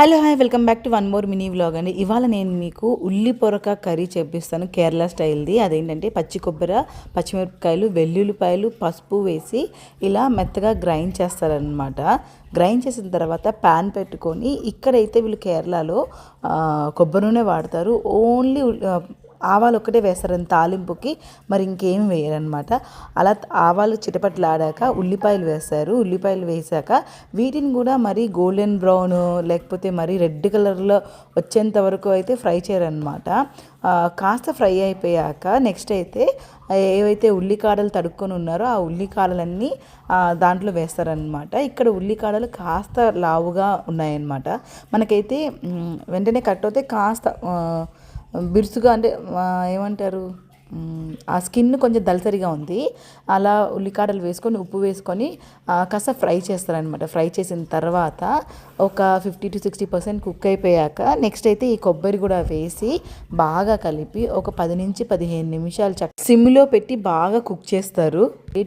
Hello hi welcome back to one more mini vlog అండి. ఇవాళ నేను మీకు ఉల్లి పొరక కర్రీ చేపిస్తాను కేరళ స్టైల్ది. అదేంటంటే పచ్చి కొబ్బరి పచ్చిమిరపకాయలు వెల్లుల్లిపాయలు పసుపు వేసి ఇలా మెత్తగా గ్రైండ్ చేస్తారనమాట గ్రైండ్ చేసిన తర్వాత ప్యాన్ పెట్టుకొని ఇక్కడైతే వీళ్ళు కేరళలో కొబ్బరి నూనె వాడతారు. ఓన్లీ ఆవాలు ఒక్కటే వేస్తారు తాలింపుకి మరి ఇంకేం వేయరనమాట అలా ఆవాలు చిటపట్లాడాక ఉల్లిపాయలు వేస్తారు. ఉల్లిపాయలు వేసాక వీటిని కూడా మరి గోల్డెన్ బ్రౌన్ లేకపోతే మరి రెడ్ కలర్లో వచ్చేంత వరకు అయితే ఫ్రై చేయరనమాట కాస్త ఫ్రై అయిపోయాక నెక్స్ట్ అయితే ఏవైతే ఉల్లికాడలు తడుక్కొని ఉన్నారో ఆ ఉల్లికాడలన్నీ దాంట్లో వేస్తారనమాట ఇక్కడ ఉల్లికాడలు కాస్త లావుగా ఉన్నాయన్నమాట. మనకైతే వెంటనే కట్ అవుతే కాస్త బిరుసుగా అంటే ఏమంటారు? ఆ స్కిన్ కొంచెం దళసరిగా ఉంది. అలా ఉల్లికాడలు వేసుకొని ఉప్పు వేసుకొని కాస్త ఫ్రై చేస్తారనమాట ఫ్రై చేసిన తర్వాత ఒక fifty to sixty percent cook అయిపోయాక నెక్స్ట్ అయితే ఈ కొబ్బరి కూడా వేసి బాగా కలిపి ఒక పది నుంచి పదిహేను నిమిషాలు చక్ సిమ్లో పెట్టి బాగా కుక్ చేస్తారు.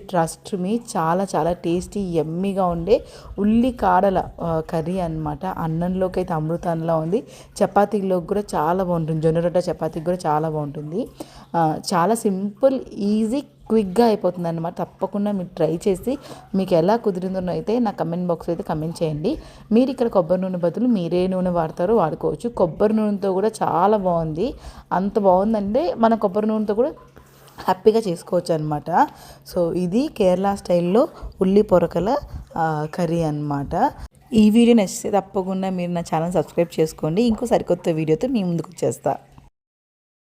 ట్రస్ట్ మీ చాలా చాలా టేస్టీ ఎమ్మీగా ఉండే ఉల్లి కాడల కర్రీ అనమాట అన్నంలోకి అయితే అమృతంలా ఉంది. చపాతీలోకి కూడా చాలా బాగుంటుంది. జొన్న రొట్టె చపాతీకి కూడా చాలా బాగుంటుంది. చాలా సింపుల్ ఈజీ క్విక్గా అయిపోతుంది అనమాట తప్పకుండా మీరు ట్రై చేసి మీకు ఎలా కుదిరిందో అయితే నా కమెంట్ బాక్స్ అయితే కమెంట్ చేయండి. మీరు ఇక్కడ కొబ్బరి నూనె బదులు మీరే నూనె వాడతారో వాడుకోవచ్చు. కొబ్బరి నూనెతో కూడా చాలా బాగుంది. అంత బాగుందంటే మన కొబ్బరి నూనెతో కూడా హ్యాపీగా చేసుకోవచ్చు అనమాట సో ఇది కేరళ స్టైల్లో ఉల్లి పొరకల కర్రీ అనమాట ఈ వీడియో నచ్చితే తప్పకుండా మీరు నా ఛానల్ సబ్స్క్రైబ్ చేసుకోండి. ఇంకో సరికొత్త వీడియోతో మీ ముందుకు వచ్చేస్తాను